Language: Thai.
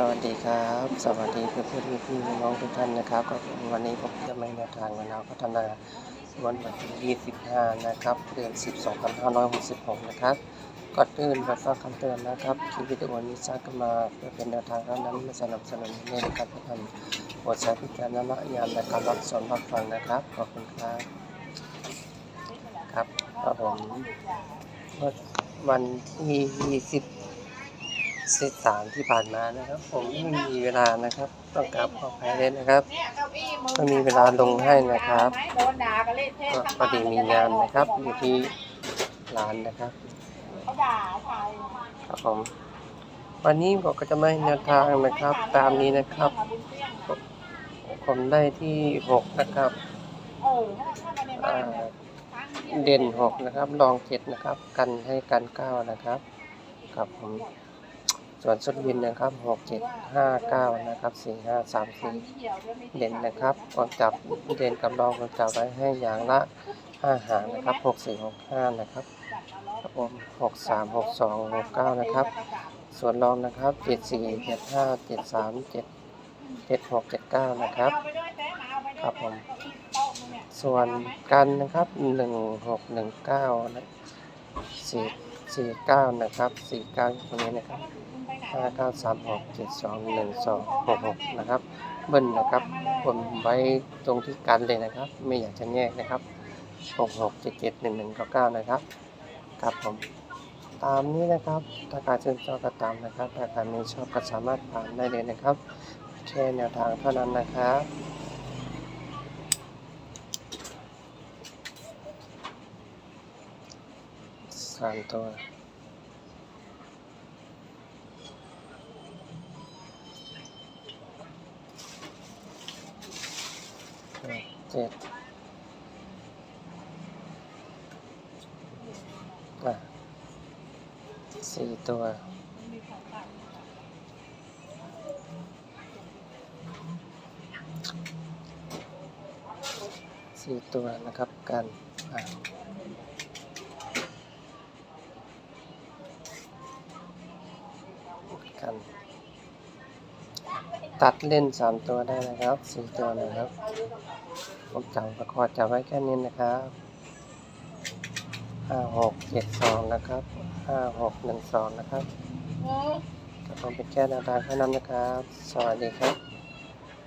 สวัสดีครับ สวัสดีเพื่อนเพื่อนพี่น้องทุกท่านนะครับ ก็วันนี้ผมจะมาแนวทางวันเราพัฒนาวันที่ 25 นะครับ เดือน 10 2566 นะครับก่อนอื่นขอฝากคำเตือนนะครับคลิปวิดีโอนี้สร้างขึ้นมาเพื่อเป็นแนวทางเท่านั้นไม่สนับสนุนในการกระทำโปรดใช้พิจารณญาณในการรับชมรับฟังนะครับ ขอบคุณครับ ครับครับผมวันที่ 20 เซตสามที่ผ่านมานะครับ ผมไม่มีเวลานะครับ ต้องกราบขออภัยเลยนะครับ ไม่มีเวลาลงให้นะครับก็พอดีมีงานนะครับอยู่ที่ร้านนะครับครับผมวันนี้ผมก็จะไม่แนวทางนะครับ ตามนี้นะครับ ผมได้ที่หกนะครับเออถ้าเข้ามาในบ้าอ่านเนี่ยทั้งเด่นหกนะครับรองเจ็ดนะครับ กันให้กันเก้านะครับครับผม ส่วนสุดวินนะครับหกเจ็ดห้าเก้านะครับสี่ห้าสามสี่เด่นนะครับก่อนจับเด่นกับรองก่อนจับไว้ให้อย่างละห้าหางนะครับหกสี่หกห้านะครับผมหกสามหกสองหกเก้านะครับ ส่วนรองนะครับเจ็ดสี่เจ็ดห้าเจ็ดสามเจ็ดเจ็ดหกเจ็ดเก้านะครับครับผมส่วนกันนะครับหนึ่งหกหนึ่งเก้าสี่สี่เก้านะครับสี่เก้าตรงนี้นะครับ ห้าเก้าสามหกเจ็ดสองหนึ่งสองหกหกนะครับ เบิ้ลนะครับผมไว้ตรงที่กันเลยนะครับ ไม่อยากจะแยกนะครับหกหกเจ็ดเจ็ดหนึ่งหนึ่งเก้าเก้านะครับครับผมตามนี้นะครับ ถ้าการชื่นชอบก็ตามนะครับ ถ้าการไม่ชอบก็สามารถผ่านได้เลยนะครับ แค่แนวทางเท่านั้นนะครับสามตัว เจ็ดอะสี่ตัวสี่ตัวนะครับกันอะกัน ตัดเล่นสามตัวได้นะครับสี่ตัวนะครับผมจับประคอจับไว้แค่นี้นะครับห้าหกเจ็ดสองนะครับห้าหกหนึ่งสองนะครับเออครับผมเป็นแค่แนวทางเท่านั้นนะครับ สวัสดีครับ